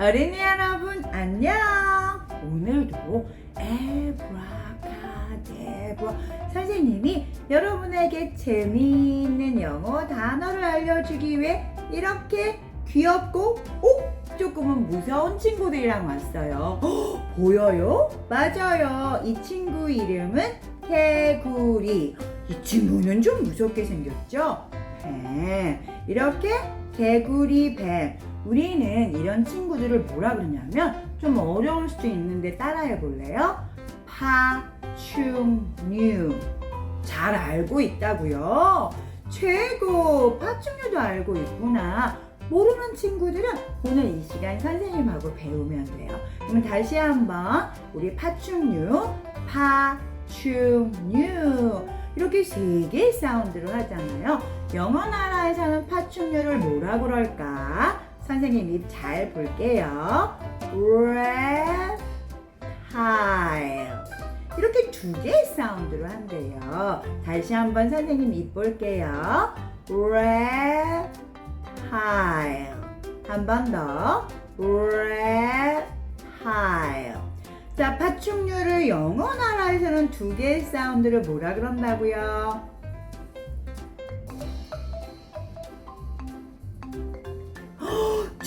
어린이 여러분 안녕. 오늘도 에브라카데브라 선생님이 여러분에게 재미있는 영어 단어를 알려주기 위해 이렇게 귀엽고 오 조금은 무서운 친구들이랑 왔어요. 헉, 보여요? 맞아요. 이 친구 이름은 개구리. 이 친구는 좀 무섭게 생겼죠? 뱀. 이렇게 개구리 뱀. 우리는 이런 친구들을 뭐라 그러냐면 좀 어려울 수도 있는데 따라해 볼래요? 파충류. 잘 알고 있다고요? 최고! 파충류도 알고 있구나. 모르는 친구들은 오늘 이 시간 선생님하고 배우면 돼요. 그럼 다시 한번 우리 파충류, 파충류. 이렇게 세 개의 사운드로 하잖아요. 영어 나라에서는 파충류를 뭐라 그럴까? 선생님 입 잘 볼게요. reptile. 이렇게 두 개의 사운드로 한대요. 다시 한번 선생님 입 볼게요. reptile. 한 번 더. reptile. 자, 파충류를 영어 나라에서는 두 개의 사운드를 뭐라 그런다고요?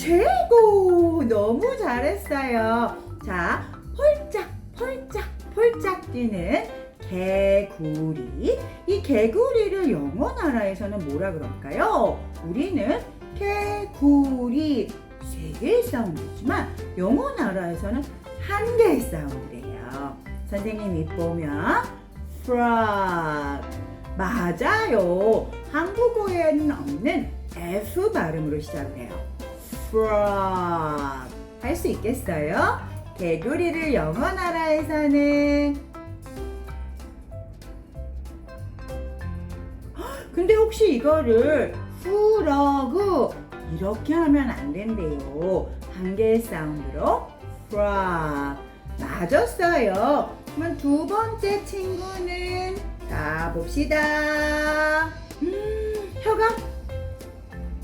최고! 너무 잘했어요. 자, 펄짝, 펄짝, 펄짝 뛰는 개구리. 이 개구리를 영어 나라에서는 뭐라 그럴까요? 우리는 개구리. 세 개의 사운드지만 영어 나라에서는 한 개의 사운드래요. 선생님 입 보면 frog. 맞아요. 한국어에는 없는 F 발음으로 시작을 해요. Frog. 할 수 있겠어요? 개구리를 영어 나라에서는 헉, 근데 혹시 이거를 프러그 이렇게 하면 안 된대요. 한 개의 사운드로 frog. 맞았어요. 그럼 두 번째 친구는 자 봅시다. 음, 혀가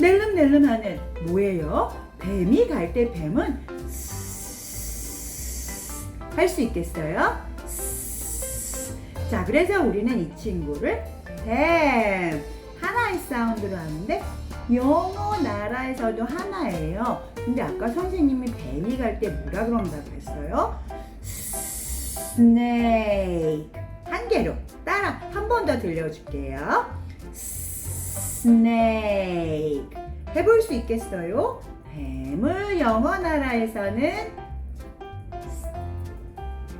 낼름낼름하는 뭐예요? 뱀이 갈 때 뱀은 할 수 있겠어요? 자, 그래서 우리는 이 친구를 뱀 하나의 사운드로 하는데 영어 나라에서도 하나예요. 근데 아까 선생님이 뱀이 갈 때 뭐라 그런다고 했어요? 스네이크 한 개로 따라 한 번 더 들려줄게요. 스네이크 해볼 수 있겠어요? 뱀을 영어 나라에서는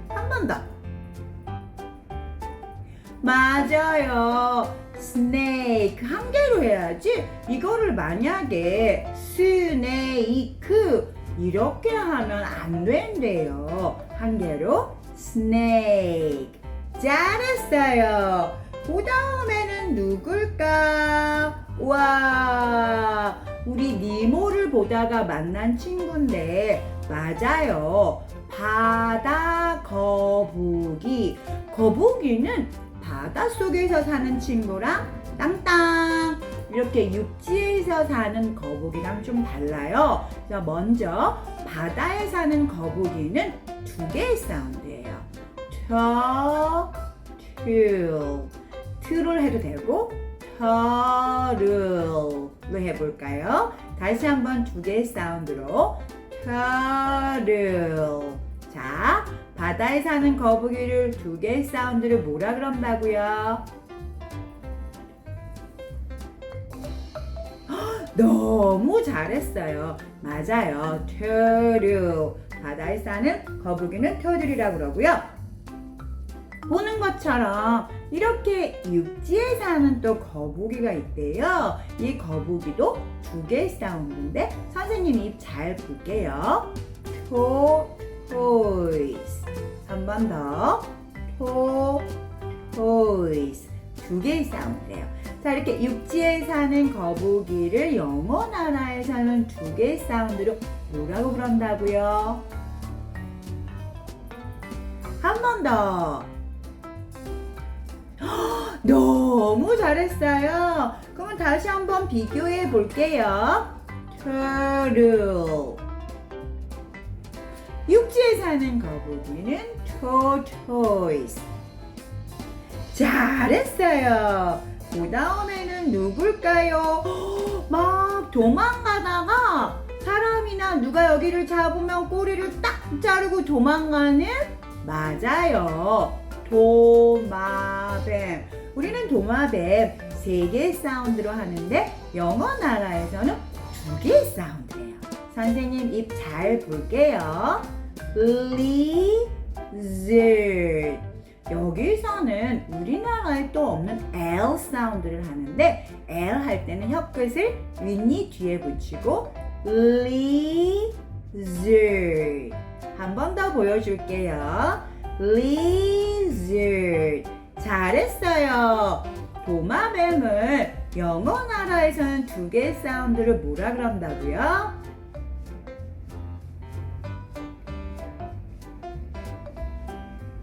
한 번 더. 맞아요. 스네이크 한 개로 해야지. 이거를 만약에 스네이크 이렇게 하면 안 된대요. 한 개로 스네이크. 잘했어요. 그 다음에는 누굴까? 와, 우리 니모를 보다가 만난 친구인데, 맞아요. 바다 거북이. 거북이는 바닷속에서 사는 친구랑 땅땅 이렇게 육지에서 사는 거북이랑 좀 달라요. 그래서 먼저 바다에 사는 거북이는 두 개의 사운드예요. 터, 툴. 툴을 해도 되고 터를 해볼까요? 다시 한번 두 개의 사운드로 터를 자, 바다에 사는 거북이를 두 개의 사운드를 뭐라 그런다고요? 헉, 너무 잘했어요. 맞아요. 터르. 바다에 사는 거북이는 터들이라고 그러고요. 보는 것처럼 이렇게 육지에 사는 또 거북이가 있대요. 이 거북이도 두 개의 사운드인데 선생님 입잘 볼게요. 토, 토이스. 한 번 더. 토, 토이스. 두 개의 사운드예요. 자, 이렇게 육지에 사는 거북이를 영어 나라에서는 두 개의 사운드로 뭐라고 그런다고요? 한 번 더. 헉, 너무 잘했어요. 그러면 다시 한번 비교해 볼게요. turtle. 사는 거북이는 tortoise. 잘했어요. 그 다음에는 누굴까요? 막 도망가다가 사람이나 누가 여기를 잡으면 꼬리를 딱 자르고 도망가는 맞아요. 도마뱀. 우리는 도마뱀 세 개의 사운드로 하는데 영어 나라에서는 두 개의 사운드예요. 선생님 입 잘 볼게요. lizard. 여기서는 우리나라에 또 없는 L 사운드를 하는데 L 할 때는 혀끝을 윗니 뒤에 붙이고 lizard. 한 번 더 보여줄게요. lizard. 잘했어요. 도마뱀을 영어 나라에서는 두 개의 사운드를 뭐라 그런다고요?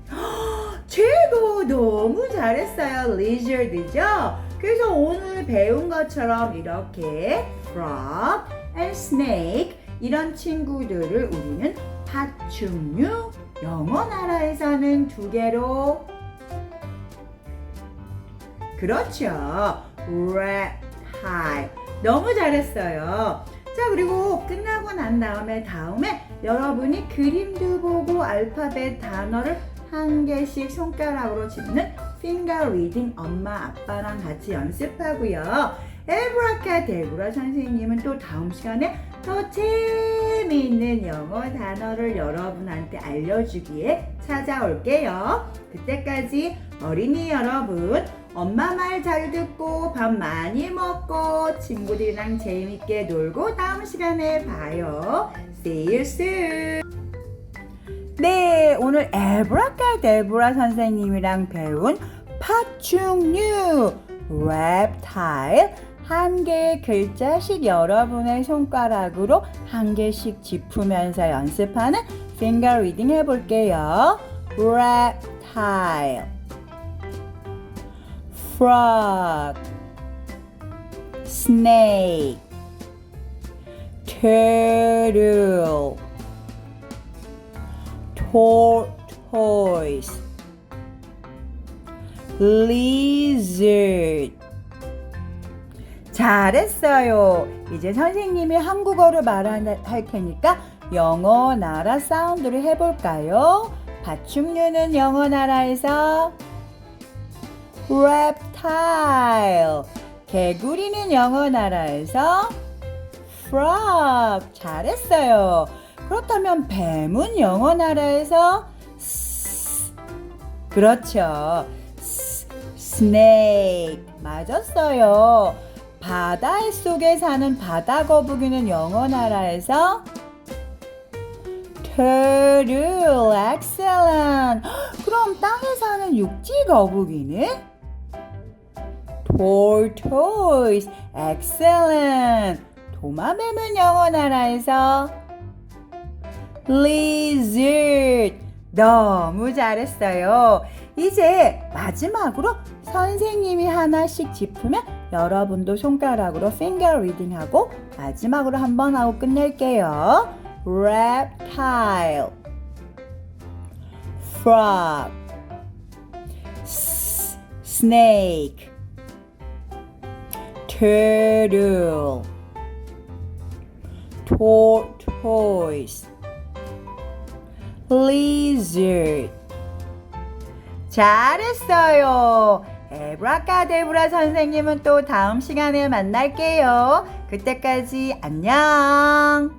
최고 너무 잘했어요 lizard죠 그래서 오늘 배운 것처럼 이렇게 frog and snake 이런 친구들을 우리는 파충류 영어 나라에서는 두 개로. 그렇죠. Reptile 너무 잘했어요. 자 그리고 끝나고 난 다음에 다음에 여러분이 그림도 보고 알파벳 단어를 한 개씩 손가락으로 짚는 finger reading 엄마 아빠랑 같이 연습하고요. 에브라카 데브라 선생님은 또 다음 시간에 더 재미있는 영어 단어를 여러분한테 알려주기에 찾아올게요. 그때까지 어린이 여러분 엄마 말 잘 듣고 밥 많이 먹고 친구들이랑 재밌게 놀고 다음 시간에 봐요. See you soon. 네, 오늘 에브라카 데브라 선생님이랑 배운 파충류 reptile 한 개의 글자씩 여러분의 손가락으로 한 개씩 짚으면서 연습하는 finger reading 해볼게요. reptile frog snake turtle tortoise, lizard. 잘했어요. 이제 선생님이 한국어를 말할 테니까 영어 나라 사운드를 해볼까요? 파충류는 영어 나라에서 reptile. 개구리는 영어 나라에서 frog. 잘했어요. 그렇다면 뱀은 영어 나라에서 스, 그렇죠. 스, snake 맞았어요. 바다 속에 사는 바다 거북이는 영어 나라에서 turtle excellent. 그럼 땅에 사는 육지 거북이는 tortoise excellent. 도마뱀은 영어 나라에서 lizard. 너무 잘했어요. 이제 마지막으로 선생님이 하나씩 짚으면 여러분도 손가락으로 finger reading 하고 마지막으로 한 번 하고 끝낼게요. reptile, frog, snake, turtle, tortoise, lizard. 잘했어요. 에브라카데브라 선생님은 또 다음 시간에 만날게요. 그때까지 안녕.